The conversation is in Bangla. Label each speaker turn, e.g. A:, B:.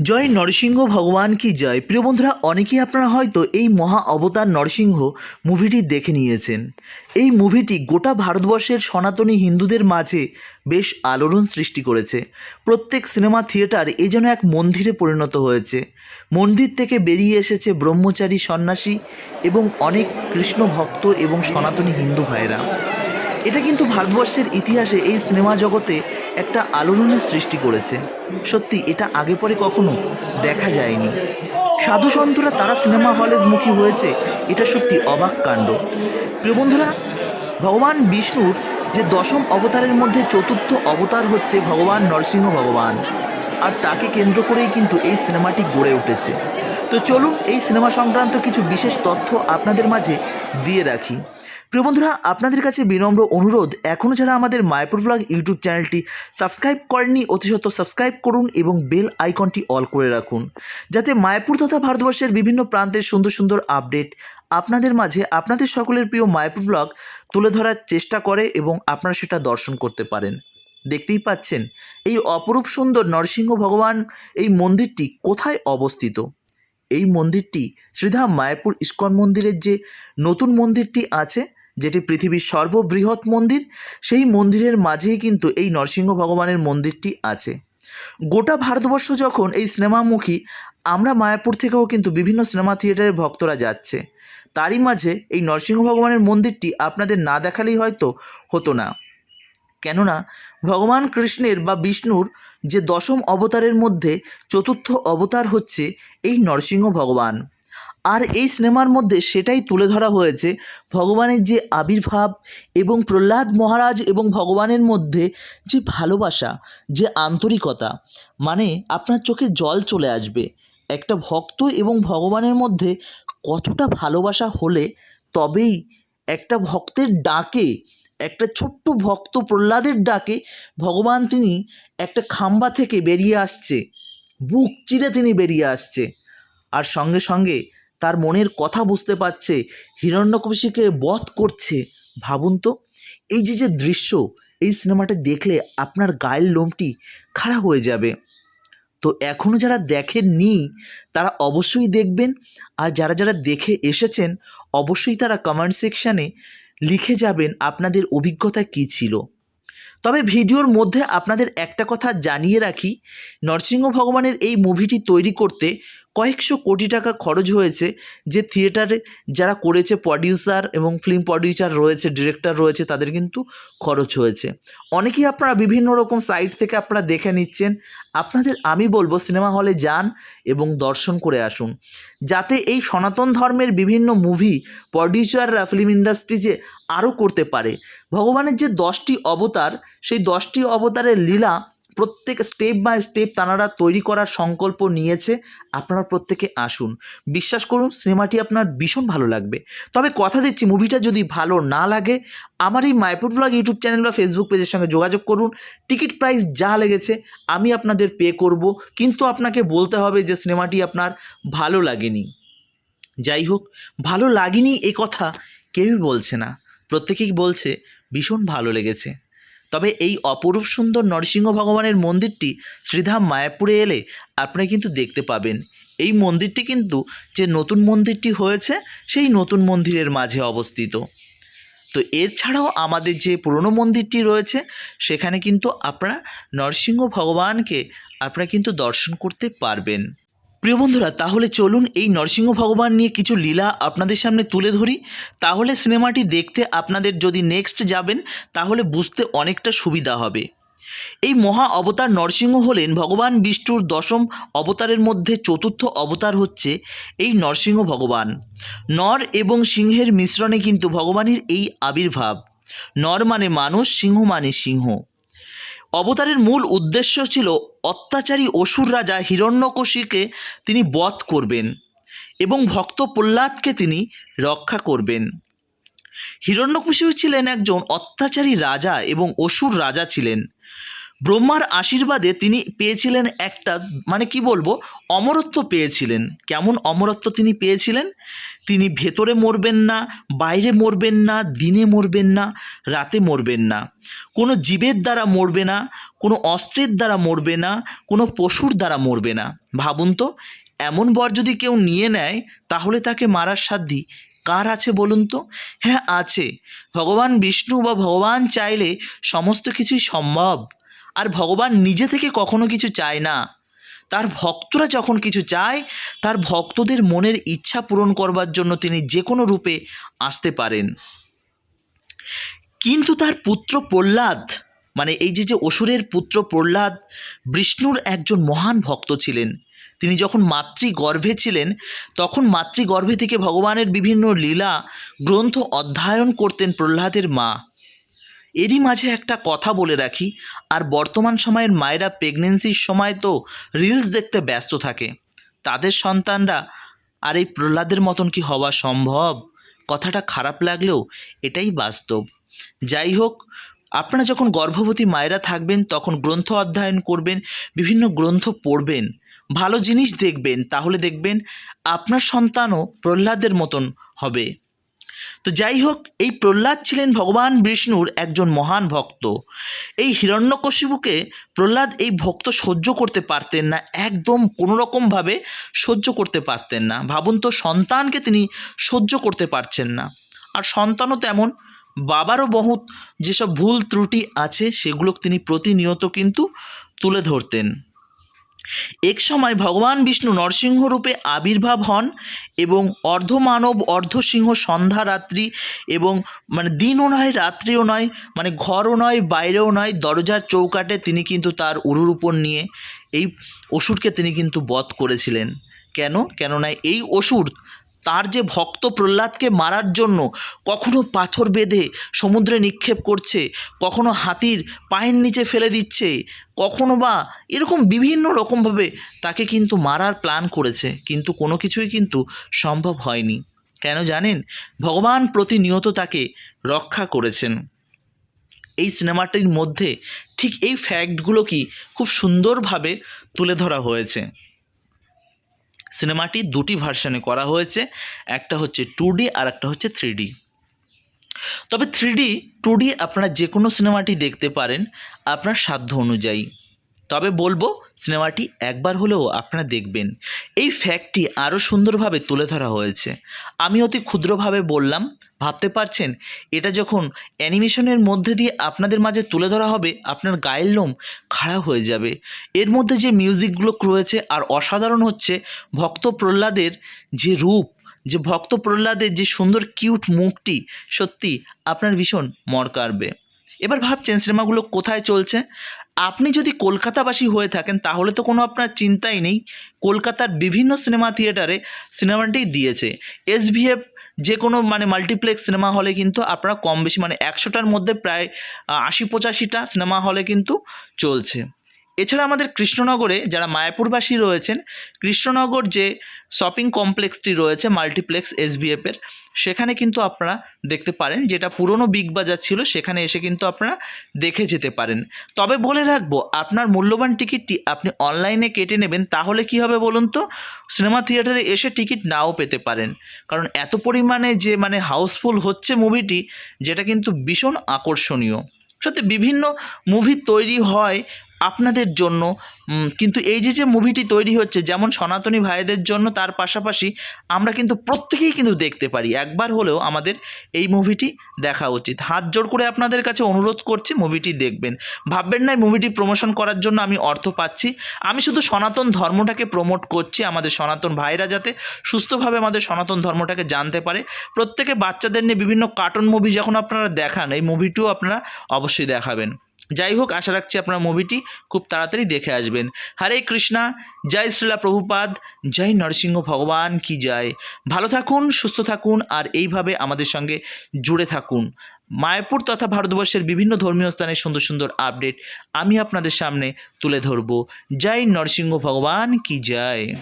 A: জয় নরসিংহ ভগবান কি জয়? প্রিয় বন্ধুরা, অনেকেই আপনারা হয়তো এই মহা অবতার নরসিংহ মুভিটি দেখে নিয়েছেন। এই মুভিটি গোটা ভারতবর্ষের সনাতনী হিন্দুদের মাঝে বেশ আলোড়ন সৃষ্টি করেছে। প্রত্যেক সিনেমা থিয়েটার এ যেন এক মন্দিরে পরিণত হয়েছে। মন্দির থেকে বেরিয়ে এসেছে ব্রহ্মচারী সন্ন্যাসী এবং অনেক কৃষ্ণ ভক্ত এবং সনাতনী হিন্দু ভাইয়েরা। এটা কিন্তু ভারতবর্ষের ইতিহাসে এই সিনেমা জগতে একটা আলোড়নের সৃষ্টি করেছে। সত্যি, এটা আগে পরে কখনো দেখা যায়নি। সাধু সন্তরা তারা সিনেমা হলের মুখী হয়েছে, এটা সত্যি অবাক কাণ্ড। প্রিয় বন্ধুরা, ভগবান বিষ্ণুর যে দশম অবতারের মধ্যে চতুর্থ অবতার হচ্ছে ভগবান নরসিংহ ভগবান। আর তাকে কেন্দ্র করেই কিন্তু এই সিনেমাটি গড়ে উঠেছে। তো চলুন এই সিনেমা সংক্রান্ত কিছু বিশেষ তথ্য আপনাদের মাঝে দিয়ে রাখি। প্রিয় বন্ধুরা, আপনাদের কাছে বিনম্র অনুরোধ এখনও যারা আমাদের মায়াপুর ব্লগ ইউটিউব চ্যানেলটি সাবস্ক্রাইব করেননি অতিশত সাবস্ক্রাইব করুন এবং বেল আইকনটি অল করে রাখুন। যাতে মায়াপুর তথা ভারতবর্ষের বিভিন্ন প্রান্তের সুন্দর সুন্দর আপডেট আপনাদের মাঝে, আপনাদের সকলের প্রিয় মায়াপুর ব্লগ তুলে ধরার চেষ্টা করে এবং আপনারা সেটা দর্শন করতে পারেন। দেখতেই পাচ্ছেন, এই অপরূপ সুন্দর নরসিংহ ভগবান এই মন্দিরটি কোথায় অবস্থিত? এই মন্দিরটি শ্রীধাম মায়াপুর ইস্কন মন্দিরের যে নতুন মন্দিরটি আছে, যেটি পৃথিবীর সর্ববৃহৎ মন্দির, সেই মন্দিরের মাঝেই কিন্তু এই নরসিংহ ভগবানের মন্দিরটি আছে। গোটা ভারতবর্ষ যখন এই সিনেমামুখী, আমরা মায়াপুর থেকেও কিন্তু বিভিন্ন সিনেমা থিয়েটারের ভক্তরা যাচ্ছে। তারই মাঝে এই নরসিংহ ভগবানের মন্দিরটি আপনাদের না দেখালেই হয়তো হতো না। কেননা, ভগবান কৃষ্ণের বা বিষ্ণুর যে দশম অবতারের মধ্যে চতুর্থ অবতার হচ্ছে এই নরসিংহ ভগবান। আর এই সিনেমার মধ্যে সেটাই তুলে ধরা হয়েছে ভগবানের যে আবির্ভাব এবং প্রহ্লাদ মহারাজ এবং ভগবানের মধ্যে যে ভালোবাসা, যে আন্তরিকতা মানে আপনার চোখে জল চলে আসবে। একটা ভক্ত এবং ভগবানের মধ্যে কতটা ভালোবাসা হলে তবেই একটা ভক্তের ডাকে, একটা ছোট্ট ভক্ত প্রহ্লাদের ডাকে ভগবান তিনি একটা খাম্বা থেকে বেরিয়ে আসছে, বুক চিরে তিনি বেরিয়ে আসছে। আর সঙ্গে সঙ্গে তার মনের কথা বুঝতে পারছে, হিরণ্যকশিকে বধ করছে। ভাবুন তো, এই যে যে দৃশ্য, এই সিনেমাটা দেখলে আপনার গায়ের লোমটি খাড়া হয়ে যাবে। তো এখনও যারা দেখেননি, তারা অবশ্যই দেখবেন, আর যারা যারা দেখে এসেছেন, অবশ্যই তারা কমেন্ট সেকশানে লিখে যাবেন আপনাদের অভিজ্ঞতা কী ছিল। তবে ভিডিওর মধ্যে আপনাদের একটা কথা জানিয়ে রাখি, নরসিংহ ভগবানের এই মুভিটি তৈরি করতে কয়েকশো কোটি টাকা খরচ হয়েছে যে থিয়েটারে যারা করেছে প্রডিউসার এবং ফিল্ম প্রডিউসার রয়েছে ডিরেক্টর রয়েছে, তাদের কিন্তু খরচ হয়েছে। অনেকেই আপনারা বিভিন্ন রকম সাইট থেকে আপনারা দেখে নিচ্ছেন। আপনাদের আমি বলব সিনেমা হলে যান এবং দর্শন করে আসুন। যাতে এই সনাতন ধর্মের বিভিন্ন মুভি প্রডিউসাররা ফিল্ম ইন্ডাস্ট্রি যে আরও করতে পারে। ভগবানের যে দশটি অবতার, সেই দশটি অবতারের লীলা প্রত্যেক স্টেপ বাই স্টেপ তানারা তৈরি করার সংকল্প নিয়েছে, আপনারা প্রত্যেকে আসুন। বিশ্বাস করুন সিনেমাটি আপনার ভীষণ ভালো লাগবে। তবে কথা দিচ্ছি মুভিটা যদি ভালো না লাগে, আমার এই মাইপুর ব্লগ ইউটিউব চ্যানেল বা ফেসবুক পেজের সঙ্গে যোগাযোগ করুন। টিকিট প্রাইস যা লেগেছে, আমি আপনাদের পে করব। কিন্তু আপনাকে বলতে হবে যে সিনেমাটি আপনার ভালো লাগেনি। যাই হোক, ভালো লাগেনি এ কথা কেউই বলছে না। প্রত্যেকেই বলছে, ভীষণ ভালো লেগেছে। তবে এই অপরূপ সুন্দর নরসিংহ ভগবানের মন্দিরটি শ্রীধাম মায়াপুরে এলে আপনারা কিন্তু দেখতে পাবেন। এই মন্দিরটি কিন্তু যে নতুন মন্দিরটি হয়েছে, সেই নতুন মন্দিরের মাঝে অবস্থিত। তো এছাড়াও আমাদের যে পুরনো মন্দিরটি রয়েছে, সেখানে কিন্তু আপনারা নরসিংহ ভগবানকে আপনারা কিন্তু দর্শন করতে পারবেন। প্রিয় বন্ধুরা, তাহলে চলুন এই নরসিংহ ভগবান নিয়ে কিছু লীলা আপনাদের সামনে তুলে ধরি। তাহলে সিনেমাটি দেখতে আপনাদের যদি নেক্সট যাবেন, তাহলে বুঝতে অনেকটা সুবিধা হবে। এই মহা অবতার নরসিংহ হলেন ভগবান বিষ্ণুর দশম অবতারের মধ্যে চতুর্থ অবতার হচ্ছে এই নরসিংহ ভগবান। নর এবং সিংহের মিশ্রণে কিন্তু ভগবানের এই আবির্ভাব। নর মানে মানুষ, সিংহ মানে সিংহ। অবতারের মূল উদ্দেশ্য ছিল অত্যাচারী অসুর রাজা হিরণ্যকশিকে তিনি বধ করবেন এবং ভক্ত প্রহ্লাদকে তিনি রক্ষা করবেন। হিরণ্যকশিপু ছিলেন একজন অত্যাচারী রাজা এবং অসুর রাজা ছিলেন। ব্রহ্মার আশীর্বাদে তিনি পেয়েছিলেন একটা মানে কি বলব, অমরত্ব পেয়েছিলেন। কেমন অমরত্ব তিনি পেয়েছিলেন? তিনি ভেতরে মরবেন না, বাইরে মরবেন না, দিনে মরবেন না, রাতে মরবেন না। কোনো জীবের দ্বারা মরবে না, কোনো অস্ত্রের দ্বারা মরবে না, কোনো পশুর দ্বারা মরবে না। ভাবুন তো, এমন বর যদি কেউ নিয়ে নেয়, তাহলে তাকে মারার সাধ্যি কার আছে বলুন তো? হ্যাঁ আছে। ভগবান বিষ্ণু বা ভগবান চাইলে সমস্ত কিছুই সম্ভব। আর ভগবান নিজে থেকে কখনো কিছু চায় না। তার ভক্তরা যখন কিছু চায়, তার ভক্তদের মনের ইচ্ছা পূরণ করবার জন্য তিনি যে কোনো রূপে আসতে পারেন। কিন্তু তার পুত্র প্রহ্লাদ মানে এই যে যে অসুরের পুত্র প্রহ্লাদ, বিষ্ণুর একজন মহান ভক্ত ছিলেন। তিনি যখন মাতৃগর্ভে ছিলেন, তখন মাতৃগর্ভে থেকে ভগবানের বিভিন্ন লীলা, গ্রন্থ অধ্যয়ন করতেন প্রহ্লাদের মা। এরই মাঝে একটা কথা বলে রাখি, আর বর্তমান সময়ের মায়েরা প্রেগনেন্সির সময় তো রিলস দেখতে ব্যস্ত থাকে। তাদের সন্তানরা, আর এই প্রহ্লাদের মতন কি হওয়া সম্ভব? কথাটা খারাপ লাগলেও এটাই বাস্তব। যাই হোক, আপনারা যখন গর্ভবতী মায়েরা থাকবেন, তখন গ্রন্থ অধ্যয়ন করবেন, বিভিন্ন গ্রন্থ পড়বেন, ভালো জিনিস দেখবেন, তাহলে দেখবেন আপনার সন্তানও প্রহ্লাদের মতন হবে। তো যাই হোক এই প্রহ্লাদ ছিলেন ভগবান বিষ্ণুর একজন মহান ভক্ত। এই হিরণ্যকশিপুকে প্রহ্লাদ এই ভক্ত সহ্য করতে পারতেন না, একদম কোনো রকমভাবে সহ্য করতে পারতেন না। ভাবুন তো, সন্তানকে তিনি সহ্য করতে পারছেন না। আর সন্তানও তেমন, বাবারও বহুত যেসব ভুল ত্রুটি আছে, সেগুলো তিনি প্রতিনিয়ত কিন্তু তুলে ধরতেন। এক সময় ভগবান বিষ্ণু নরসিংহ রূপে আবির্ভাব হন এবং অর্ধমানব, অর্ধসিংহ সন্ধ্যা রাত্রি এবং মানে দিনও নয়, রাত্রিও নয় মানে ঘরও নয়, বাইরেও নয়, দরজার চৌকাটে তিনি কিন্তু তার উরুর উপর নিয়ে এই অসুরকে তিনি কিন্তু বধ করেছিলেন। কেন? কেননা এই অসুর তার যে ভক্ত প্রহ্লাদকে মারার জন্য কখনো পাথর বেঁধে সমুদ্রে নিক্ষেপ করছে, কখনো হাতির পায়ের নিচে ফেলে দিচ্ছে, কখনো বা এরকম বিভিন্ন রকমভাবে তাকে কিন্তু মারার প্ল্যান করেছে, কিন্তু কোনো কিছুই কিন্তু সম্ভব হয়নি। কেন জানেন? ভগবান প্রতিনিয়ত তাকে রক্ষা করেছেন। এই সিনেমাটির মধ্যে ঠিক এই ফ্যাক্টগুলো কি খুব সুন্দরভাবে তুলে ধরা হয়েছে। সিনেমাটি দুটি ভার্সানে করা হয়েছে, একটা হচ্ছে টু ডি আর একটা হচ্ছে থ্রি তবে থ্রি ডি টু ডি আপনারা যে কোনো সিনেমাটি দেখতে পারেন আপনার সাধ্য অনুযায়ী। তবে বলব, সিনেমাটি একবার হলেও আপনারা দেখবেন। এই ফ্যাক্টটি আরও সুন্দরভাবে তুলে ধরা হয়েছে। আমি অতি ক্ষুদ্রভাবে বললাম, ভাবতে পারছেন? এটা যখন অ্যানিমেশনের মধ্যে দিয়ে আপনাদের মাঝে তুলে ধরা হবে, আপনার গায়ের লোম খাড়া হয়ে যাবে। এর মধ্যে যে মিউজিকগুলো রয়েছে, আর অসাধারণ হচ্ছে ভক্ত প্রহ্লাদের যে রূপ, যে ভক্ত প্রহ্লাদের যে সুন্দর কিউট মুখটি, সত্যি আপনার ভীষণ মর কাড়বে। এবার ভাবছেন, সিনেমাগুলো কোথায় চলছে? আপনি যদি কলকাতাবাসী হয়ে থাকেন, তাহলে তো কোনো আপনার চিন্তাই নেই। কলকাতার বিভিন্ন সিনেমা থিয়েটারে সিনেমাটি দিয়েছে। এসভিএফ যে কোনো মানে মাল্টিপ্লেক্স সিনেমা হলে কিন্তু আপনারা কম বেশি মানে একশোটার মধ্যে প্রায়, আশি পঁচাশিটা সিনেমা হলে কিন্তু চলছে। এছাড়া আমাদের কৃষ্ণনগরে যারা মায়াপুরবাসী রয়েছেন, কৃষ্ণনগর যে শপিং কমপ্লেক্সটি রয়েছে, মাল্টিপ্লেক্স এসবিএফের সেখানে কিন্তু আপনারা দেখতে পারেন, যেটা পুরনো বিগ বাজার ছিল, সেখানে এসে কিন্তু আপনারা দেখে যেতে পারেন। তবে বলে রাখব, আপনার মূল্যবান টিকিটটি আপনি অনলাইনে কেটে নেবেন, তাহলে কি হবে বলুন তো? সিনেমা থিয়েটারে এসে টিকিট নাও পেতে পারেন। কারণ এত পরিমাণে যে মানে হাউসফুল হচ্ছে মুভিটি, যেটা কিন্তু ভীষণ আকর্ষণীয়। সত্যি, বিভিন্ন মুভি তৈরি হয় আপনাদের জন্য কিন্তু এই যে যে মুভিটি তৈরি হচ্ছে, যেমন সনাতনী ভাইদের জন্য, তার পাশাপাশি আমরা কিন্তু প্রত্যেকেই কিন্তু দেখতে পারি। একবার হলেও আমাদের এই মুভিটি দেখা উচিত। হাত জোড় করে আপনাদের কাছে অনুরোধ করছি মুভিটি দেখবেন। ভাববেন না মুভিটি প্রমোশন করার জন্য আমি অর্থ পাচ্ছি। আমি শুধু সনাতন ধর্মটাকে প্রমোট করছি, আমাদের সনাতন ভাইরা যাতে সুস্থভাবে আমাদের সনাতন ধর্মটাকে জানতে পারে। প্রত্যেকে বাচ্চাদের নিয়ে বিভিন্ন কার্টুন মুভি যখন আপনারা দেখান, এই মুভিটিও আপনারা অবশ্যই দেখাবেন। যাই হোক আশা রাখছি আপনারা মুভিটি খুব তাড়াতাড়ি দেখে আসবেন। হরে কৃষ্ণা, জয় শ্রীলা প্রভুপাদ, জয় নরসিংহ ভগবান কি জয়। ভালো থাকুন, সুস্থ থাকুন, আর এইভাবে আমাদের সঙ্গে জুড়ে থাকুন। মায়াপুর তথা ভারতবর্ষের বিভিন্ন ধর্মীয় স্থানের সুন্দর সুন্দর আপডেট আমি আপনাদের সামনে তুলে ধরব। জয় নরসিংহ ভগবান কি জয়।